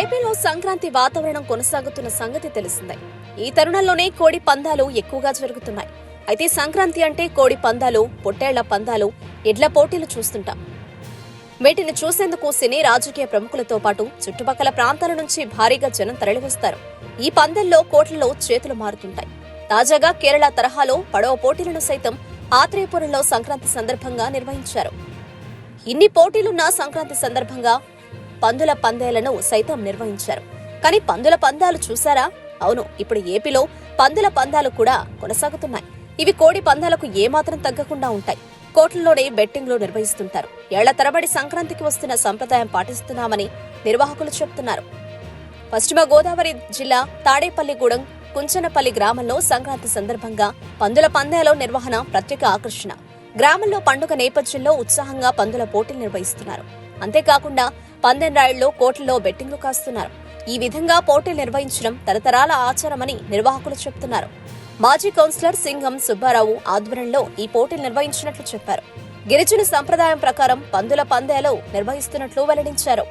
ఏపీలో సంక్రాంతి వాతావరణం కొనసాగుతున్న సంగతి తెలిసిందే. ఈ తరుణంలోనే కోడి పందాలు ఎక్కువగా జరుగుతున్నాయి. అయితే సంక్రాంతి అంటే కోడి పందాలు పొట్టేళ్ళ పందాలు ఎడ్ల పోటీలు చూస్తుంటాం. వీటిని చూసేందుకు సినీ రాజకీయ ప్రముఖులతో పాటు చుట్టుపక్కల ప్రాంతాల నుంచి భారీగా జనం తరలివస్తారు. ఈ పందెల్లో కోట్లలో చేతులు మారుతుంటాయి. తాజాగా కేరళ తరహాలో పడవ పోటీలను సైతం ఆత్రేయపురంలో సంక్రాంతి సందర్భంగా నిర్వహించారు. ఇన్ని పోటీలున్న సంక్రాంతి సందర్భంగా పందుల పందేలను సైతం నిర్వహించారు. కానీ పందుల పందాలు చూసారా? అవును ఇప్పుడు ఏపీలో పందుల పందాలు కూడా కొనసాగుతున్నాయి. ఇవి కోడి పందాలకు ఏమాత్రం తగ్గకుండా ఉంటాయి. కోట్లలోనే బెట్టింగ్లు నిర్వహిస్తుంటారు. ఏళ్ళ తరబడి సంక్రాంతికి వస్తున్న సంప్రదాయం పాటిస్తున్నామని నిర్వాహకులు చెబుతున్నారు పశ్చిమ గోదావరి జిల్లా తాడేపల్లిగూడెం కుంచనపల్లి గ్రామంలో సంక్రాంతి సందర్భంగా పందుల పందాల నిర్వహణ ప్రత్యేక ఆకర్షణ. గ్రామంలో పండుగ నేపథ్యంలో ఉత్సాహంగా పందుల పోటీలు నిర్వహిస్తున్నారు. అంతేకాకుండా పందెం రాయుళ్ళు కోట్లలో బెట్టింగ్లు కాస్తున్నారు. ఈ విధంగా పోటీలు నిర్వహించడం తరతరాల ఆచారమని నిర్వాహకులు చెబుతున్నారు మాజీ కౌన్సిలర్ సింగం సుబ్బారావు ఆధ్వర్యంలో ఈ పోటీలు నిర్వహించినట్లు చెప్పారు. గిరిజన సంప్రదాయం ప్రకారం పందుల పందేలు నిర్వహిస్తున్నట్లు వెల్లడించారు.